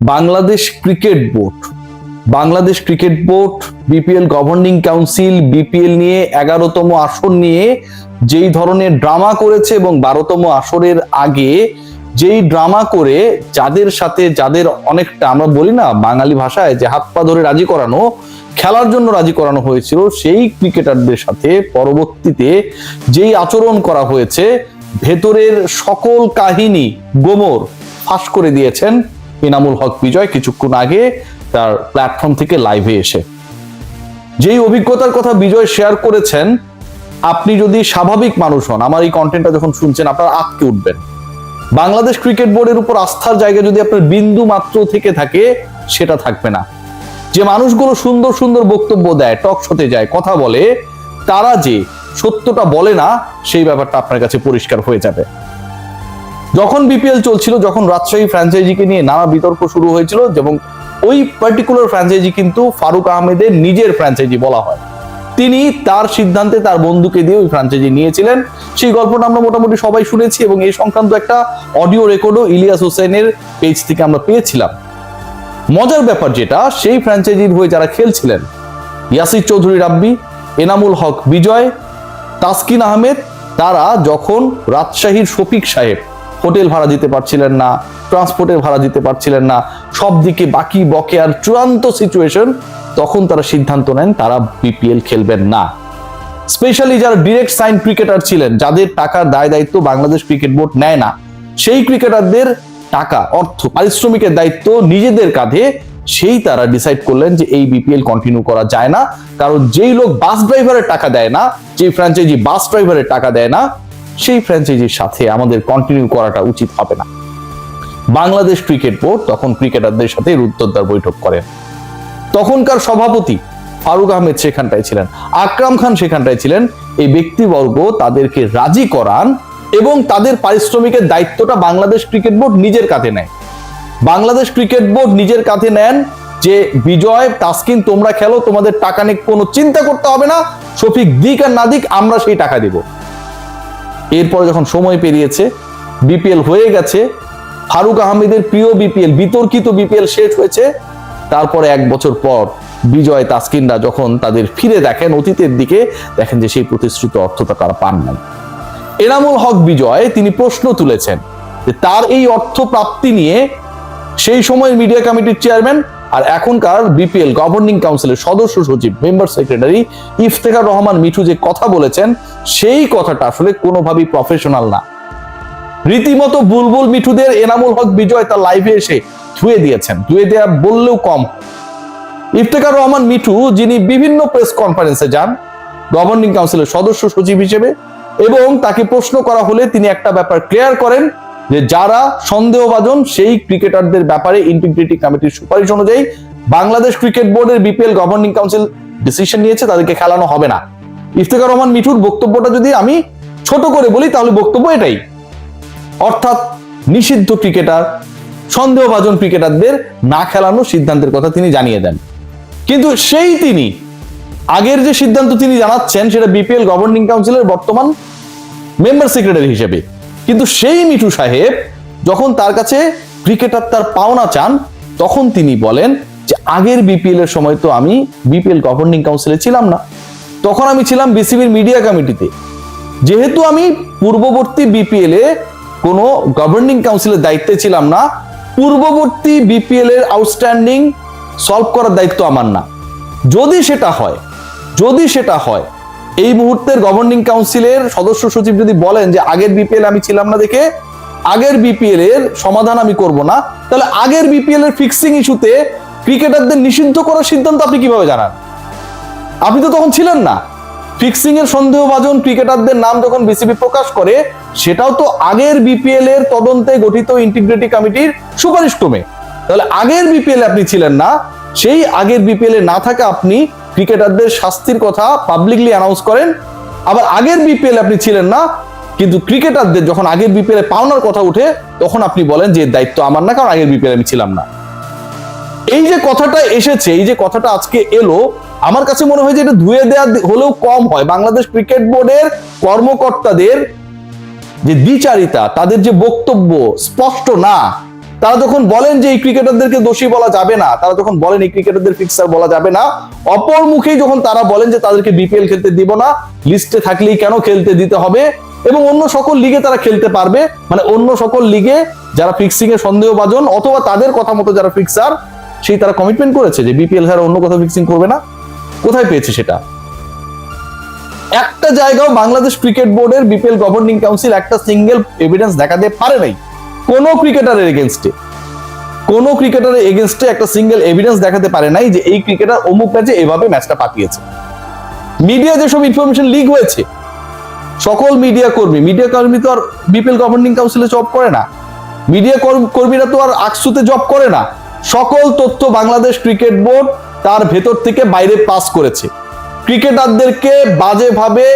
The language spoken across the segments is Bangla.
Bangladesh cricket board. Bangladesh cricket board, BPL governing council, BPL নিয়ে এগারোতম আসর নিয়ে যেই ধরনের ড্রামা করেছে এবং বারোতম আসরের আগে যেই ড্রামা করে যাদের সাথে যাদের অনেকটা আমরা বলি না বাঙালি ভাষায় যে হাত পা ধরে রাজি করানো, খেলার জন্য রাজি করানো হয়েছিল, সেই ক্রিকেটারদের সাথে পরবর্তীতে যেই আচরণ করা হয়েছে, ভেতরের সকল কাহিনী গোমর ফাঁস করে দিয়েছেন। ইনামুল হক বিজয় কিছুক্ষণ আগে তার প্ল্যাটফর্ম থেকে লাইভে এসে। যেই অভিজ্ঞতার কথা বিজয় শেয়ার করেছেন, আপনি যদি স্বাভাবিক মানুষ হন, আমার এই কন্টেন্টটা যখন শুনছেন, আপনার আটকে উঠবেন। বাংলাদেশ ক্রিকেট বোর্ডের উপর আস্থার জায়গা যদি আপনার বিন্দু মাত্র থেকে থাকে, সেটা থাকবে না। যে মানুষগুলো সুন্দর সুন্দর বক্তব্য দেয় টক শোতে যায়, কথা বলে, তারা যে সত্যটা বলে না, সেই ব্যাপারটা আপনার কাছে পরিষ্কার হয়ে যাবে। যখন বিপিএল চলছিল, যখন রাজশাহী ফ্র্যাঞ্চাইজিকে নিয়ে নানা বিতর্ক শুরু হয়েছিল, এবং ওই পার্টিকুলার ফ্র্যাঞ্চাইজি কিন্তু ফারুক আহমেদের নিজের ফ্র্যাঞ্চাইজি বলা হয়। তিনি তার সিদ্ধান্তে তার বন্ধুকে দিয়ে ওই ফ্র্যাঞ্চাইজি নিয়েছিলেন। সেই গল্পটা আমরা মোটামুটি সবাই শুনেছি, এবং এই সংক্রান্ত একটা অডিও রেকর্ডও ইলিয়াস হোসেনের পেজ থেকে আমরা পেয়েছিলাম। মজার ব্যাপার যেটা, সেই ফ্র্যাঞ্চাইজির হয়ে যারা খেলছিলেন, ইয়াসির চৌধুরী রাব্বি, এনামুল হক বিজয়, তাসকিন আহমেদ, তারা যখন রাজশাহীর শফিক সাহেব হোটেল ভাড়া দিতে পারছিলেন না ট্রান্সপোর্টের ভাড়া দিতে পারছিলেন না, সব দিকে বাকি বকেয়ার চূড়ান্ত সিচুয়েশন তখন তারা সিদ্ধান্ত নেন তারা বিপিএল খেলবেন না। স্পেশালি যারা ডিরেক্ট সাইন ক্রিকেটার ছিলেন, যাদের টাকার দায় দায়িত্ব বাংলাদেশ ক্রিকেট বোর্ড নেয় না, সেই ক্রিকেটারদের টাকা, অর্থ, পারিশ্রমিকের দায়িত্ব নিজেদের কাঁধে, সেই তারা ডিসাইড করলেন যে এই বিপিএল কন্টিনিউ করা যায় না, কারণ যেই লোক বাস ড্রাইভারের টাকা দেয় না, যে ফ্র্যাঞ্চাইজি বাস ড্রাইভারের টাকা দেয় না সেই ফ্র্যাঞ্চাইজির সাথে আমাদের কন্টিনিউ করাটা উচিত হবে না। বাংলাদেশ ক্রিকেট বোর্ড তখন ক্রিকেটারদের সাথে রুদ্ধদ্বার বৈঠক করেন তখনকার সভাপতি ফারুক আহমেদ সেখানটায় ছিলেন। আকরাম খান সেখানটায় ছিলেন। এই ব্যক্তিবর্গ তাদেরকে রাজি করান এবং তাদের পারিশ্রমিকের দায়িত্বটা বাংলাদেশ ক্রিকেট বোর্ড নিজের কাঁধে নেয়। বাংলাদেশ ক্রিকেট বোর্ড নিজের কাঁধে নেন যে, বিজয়, তাসকিন, তোমরা খেলো, তোমাদের টাকা নিয়ে কোনো চিন্তা করতে হবে না। শফিক দিক আর না দিক, আমরা সেই টাকা দিব। এরপরে যখন সময় পেরিয়েছে বিপিএল হয়ে গেছে, ফারুক আহমেদের প্রিয় বিপিএল বিতর্কিত বিপিএল শেষ হয়েছে। তারপরে এক বছর পর বিজয় তাসকিনরা যখন তাদের ফিরে দেখেন অতীতের দিকে, দেখেন যে সেই প্রতিশ্রুত অর্থটা তারা পান নাই। এনামুল হক বিজয়, তিনি প্রশ্ন তুলেছেন যে তার এই অর্থ প্রাপ্তি নিয়ে সেই সময় মিডিয়া কমিটির চেয়ারম্যান আর এখনকার বিপিএল গভর্নিং কাউন্সিলের সদস্য সচিব মেম্বার সেক্রেটারি ইফতেখার রহমান মিঠু যে কথা বলেছেন, সেই কথাটা আসলে কোনোভাবেই প্রফেশনাল না। রীতিমতো বুলবুল মিঠুদের এনামুল হক বিজয় তার লাইভে এসে ধুয়ে দিয়েছেন। ধুয়ে দেয়া বললেও কম। ইফতেখার রহমান মিঠু, যিনি বিভিন্ন প্রেস কনফারেন্সে যান গভর্নিং কাউন্সিলের সদস্য সচিব হিসেবে, এবং তাকে প্রশ্ন করা হলে তিনি একটা ব্যাপার ক্লিয়ার করেন যে যারা সন্দেহভাজন সেই ক্রিকেটারদের ব্যাপারে ইন্টিগ্রিটি কমিটির সুপারিশ অনুযায়ী বাংলাদেশ ক্রিকেট বোর্ডের বিপিএল গভর্নিং কাউন্সিল ডিসিশন নিয়েছে, তাদেরকে খেলানো হবে না। ইফতেখার রহমান, মিঠুর বক্তব্যটা যদি আমি ছোট করে বলি, তাহলে বক্তব্য এটাই। অর্থাৎ নিষিদ্ধ ক্রিকেটার, সন্দেহভাজন ক্রিকেটারদের না খেলানোর সিদ্ধান্তের কথা তিনি জানিয়ে দেন। কিন্তু সেই তিনি, আগের যে সিদ্ধান্ত তিনি জানাচ্ছেন, সেটা বিপিএল গভর্নিং কাউন্সিলের বর্তমান মেম্বার সেক্রেটারি হিসেবে। কিন্তু সেই মিঠু সাহেব যখন তার কাছে ক্রিকেটার তার পাওনা চান, তখন তিনি বলেন যে আগের বিপিএল এর সময় তো আমি বিপিএল গভর্নিং কাউন্সিলে ছিলাম না। তখন আমি ছিলাম বিসিবির মিডিয়া কমিটিতে যেহেতু আমি পূর্ববর্তী বিপিএল এ কোনো গভর্নিং কাউন্সিলের দায়িত্বে ছিলাম না, পূর্ববর্তী বিপিএল এর আউটস্ট্যান্ডিং সলভ করার দায়িত্ব আমার না। যদি সেটা হয়, যদি সেটা হয় এই মুহূর্তের গভর্নিং কাউন্সিলের সদস্য সচিব যদি বলেন যে আগের বিপিএল আমি ছিলাম না দেখে, আগের বিপিএল এর সমাধান আমি করব না, তাহলে আগের বিপিএল এর ফিক্সিং ইস্যুতে ক্রিকেটারদের নিষিদ্ধ করার সিদ্ধান্ত আপনি কীভাবে জানান? আপনি তো তখন ছিলেন না। ফিক্সিং এর সন্দেহভাজন ক্রিকেটারদের নাম যখন বিসিবি প্রকাশ করে, সেটাও তো আগের বিপিএল এর তদন্তে গঠিত ইন্টিগ্রিটি কমিটির সুপারিশ ক্রমে। তাহলে আগের বিপিএল আপনি ছিলেন না, সেই আগের বিপিএল এ না থাকা আপনি ক্রিকেটারদের শাস্তির কথা পাবলিকলি অ্যানাউন্স করেন। আবার আগের বিপিএল আপনি ছিলেন না, কিন্তু ক্রিকেটারদের যখন আগের বিপিএল পাওনার কথা উঠে তখন আপনি বলেন যে দায়িত্ব আমার না, কারণ আগের বিপিএল আমি ছিলাম না। এই যে কথাটা এসেছে, এই যে কথাটা আজকে এলো, আমার কাছে মনে হয় যে এটা ধুয়ে দেওয়া হলেও কম হয়। বাংলাদেশ ক্রিকেট বোর্ডের কর্মকর্তাদের যে দ্বিচারিতা, তাদের যে বক্তব্য স্পষ্ট না তারা যখন বলেন যে এই ক্রিকেটারদেরকে দোষী বলা যাবে না, তারা যখন বলেন এই ক্রিকেটারদের ফিক্সার বলা যাবে না, অপর মুখেই যখন তারা বলেন যে তাদেরকে বিপিএল খেলতে দিব না লিস্টে থাকলেই কেন খেলতে দিতে হবে? এবং অন্য সকল লিগে তারা খেলতে পারবে। মানে অন্য সকল লিগে যারা ফিক্সিং এ সন্দেহভাজন অথবা তাদের কথা মতো যারা ফিক্সার সেই তারা কমিটমেন্ট করেছে যে বিপিএল ছাড়া অন্য কোথাও ফিক্সিং করবে না। কোথায় পেয়েছে সেটা? একটা জায়গাও বাংলাদেশ ক্রিকেট বোর্ডের বিপিএল গভর্নিং কাউন্সিল একটা সিঙ্গেল এভিডেন্স দেখাতে পারে নাই। কোন ক্রিকেটারের এগেনস্টে, কোন ক্রিকেটারের এগেনস্টে একটা সিঙ্গেল এভিডেন্স দেখাতে পারে নাই যে এই ক্রিকেটার অমুক ম্যাচে এভাবে ম্যাচটা পাঠিয়েছে। মিডিয়া যেসব ইনফরমেশন লিক হয়েছে, সকল মিডিয়া কর্মী মিডিয়া কর্মী তো আর বিপিএল গভর্নিং কাউন্সিলে জব করে না। মিডিয়া কর্মীরা তো আর আকসুতে জব করে না। সকল তথ্য বাংলাদেশ ক্রিকেট বোর্ড তার ভেতর থেকে বাইরে পাস করেছে। ক্রিকেটারদেরকে বাজেভাবে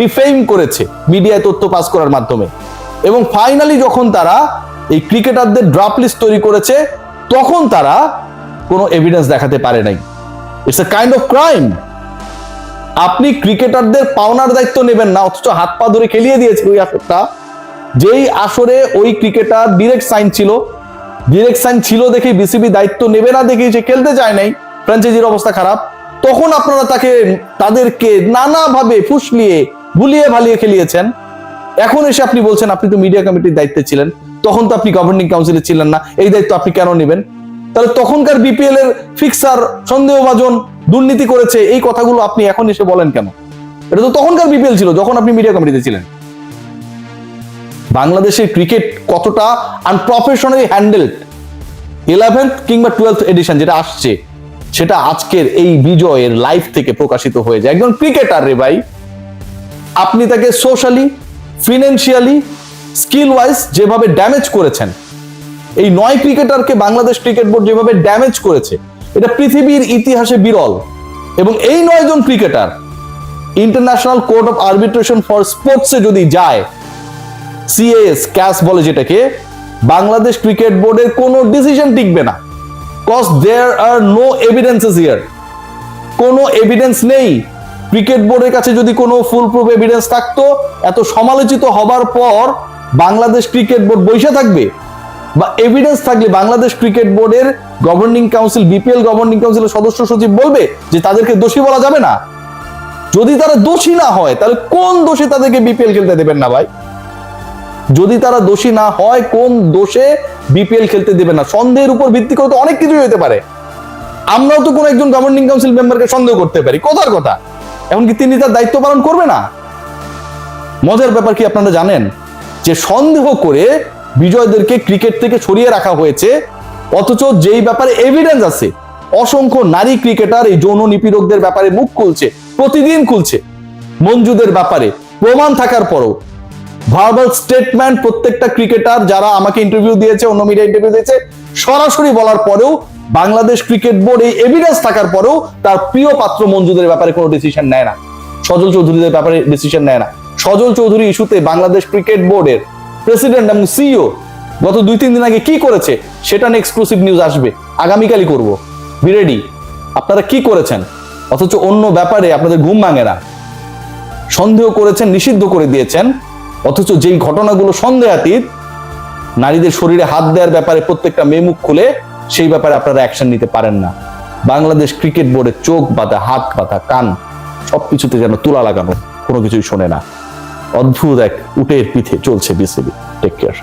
ডিফেইম করেছে মিডিয়ায় তথ্য পাস করার মাধ্যমে। এবং ফাইনালি যখন তারা এই ক্রিকেটারদের ড্রাফট লিস্ট তৈরি করেছে, তখন তারা কোনো এভিডেন্স দেখাতে পারে নাই। It's a kind of crime আপনি ক্রিকেটারদের পাওনার দায়িত্ব নেবেন না, অথচ হাত পা ধরে খেলিয়ে দিয়েছে ওই আসরটা। যেই আসরে ওই ক্রিকেটার ডিরেক্ট সাইন ছিল ডিরেক্ট সাইন ছিল দেখে বিসিবি দায়িত্ব নেবে না দেখে সে খেলতে চায় নাই ফ্র্যাঞ্চাইজির অবস্থা খারাপ। তখন আপনারা তাকে, তাদেরকে নানাভাবে ফুসলিয়ে, ভুলিয়ে ভালিয়ে খেলিয়েছেন। এখন এসে আপনি বলছেন, আপনি তো মিডিয়া কমিটির দায়িত্বে ছিলেন, তখন তো আপনি গভর্নিং কাউন্সিলে ছিলেন না, এই দায়িত্ব আপনি কেন নেবেন? তাহলে তখনকার বিপিএল এর ফিক্সার সন্দেহভাজন, দুর্নীতি করেছে, এই কথাগুলো আপনি এখন এসে বলেন কেন? এটা তো তখনকার বিপিএল ছিল, যখন আপনি মিডিয়া কমিটিতে ছিলেন। বাংলাদেশের ক্রিকেট কতটা আনপ্রফেশনালি হ্যান্ডেলড ইলেভেন্থ কিংবা টুয়েলথ এডিশন যেটা আসছে, সেটা আজকের এই বিজয়ের লাইফ থেকে প্রকাশিত হয়ে যায়। একজন ক্রিকেটার রে ভাই, আপনি তাকে সোশ্যালি ফিনান্সিয়ালি স্কিল ওয়াইজ যেভাবে ড্যামেজ করেছেন, এই নয় ক্রিকেটারকে বাংলাদেশ ক্রিকেট বোর্ড যেভাবে ড্যামেজ করেছে, এটা পৃথিবীর ইতিহাসে বিরল। এবং এই নয় জন cricketer international court of arbitration for স্পোর্টসে যদি যায় সিএস ক্যাশ বলে যেটাকে, বাংলাদেশ ক্রিকেট বোর্ডের কোনো ডিসিশন টিকবে না। Cause there are no evidences here কোনো এভিডেন্স নেই। ক্রিকেট বোর্ডের কাছে যদি কোনো ফুল প্রুফ এভিডেন্স থাকতো, এত সমালোচিত হবার পর বাংলাদেশ ক্রিকেট বোর্ড বৈশা থাকবে? বা এভিডেন্স থাকলে বাংলাদেশ ক্রিকেট বোর্ডের গভর্নিং কাউন্সিল বিপিএল গভর্নিং কাউন্সিলের সদস্য সচিব বলবে যে তাদেরকে দোষী বলা যাবে না। যদি তারা দোষী না হয়, তাহলে কোন দোষে তাদেরকে বিপিএল খেলতে দেবেন না ভাই? যদি তারা দোষী না হয়, কোন দোষে বিপিএল খেলতে দেবে না? সন্দেহের উপর ভিত্তি করে তো অনেক কিছুই হতে পারে। আমরাও তো কোন একজন গভর্নিং কাউন্সিল মেম্বারকে সন্দেহ করতে পারি। কথার কথা। এমনকি তিনি তার দায়িত্ব পালন করবে না। মজার ব্যাপার কি আপনারা জানেন? যে সন্দেহ করে বিজয়দেরকে ক্রিকেট থেকে সরিয়ে রাখা হয়েছে, অথচ যেই ব্যাপারে এভিডেন্স আছে, অসংখ্য নারী ক্রিকেটার এই যৌন নিপীড়কদের ব্যাপারে মুখ খুলছে, প্রতিদিন খুলছে। মঞ্জুদের ব্যাপারে প্রমাণ থাকার পরও ভার্বাল স্টেটমেন্ট প্রত্যেকটা ক্রিকেটার যারা আমাকে ইন্টারভিউ দিয়েছে, অন্য মিডিয়া ইন্টারভিউ দিয়েছে, সরাসরি বলার পরেও বাংলাদেশ ক্রিকেট বোর্ড এভিডেন্স থাকার পরেও তার প্রিয় পাত্র মঞ্জুদের ব্যাপারে কোনো ডিসিশন নেয় না। সজল চৌধুরীদের ব্যাপারে ডিসিশন নেয় না। সজল চৌধুরী ইস্যুতে বাংলাদেশ ক্রিকেট বোর্ডের প্রেসিডেন্ট এবং সিইও গত দুই, তিন দিন আগে কি করেছে সেটা নিয়ে এক্সক্লুসিভ নিউজ আসবে। আগামীকালই করব। বিরেডি আপনারা কি করেছেন? অথচ অন্য ব্যাপারে আপনাদের ঘুম ভাঙে না। সন্দেহ করেছেন, নিষিদ্ধ করে দিয়েছেন। অথচ যেই ঘটনাগুলো সন্দেহাতীত, নারীদের শরীরে হাত দেওয়ার ব্যাপারে প্রত্যেকটা মেয়ে মুখ খুলে সেই ব্যাপারে আপনারা অ্যাকশন নিতে পারেন না। বাংলাদেশ ক্রিকেট বোর্ডের চোখ বাঁধা, হাত বাধা, কান সব কিছুতে যেন তুলা লাগানো কোনো কিছুই শোনে না। অদ্ভুত এক উটের পিঠে চলছে বিসিবি টেক কেয়ার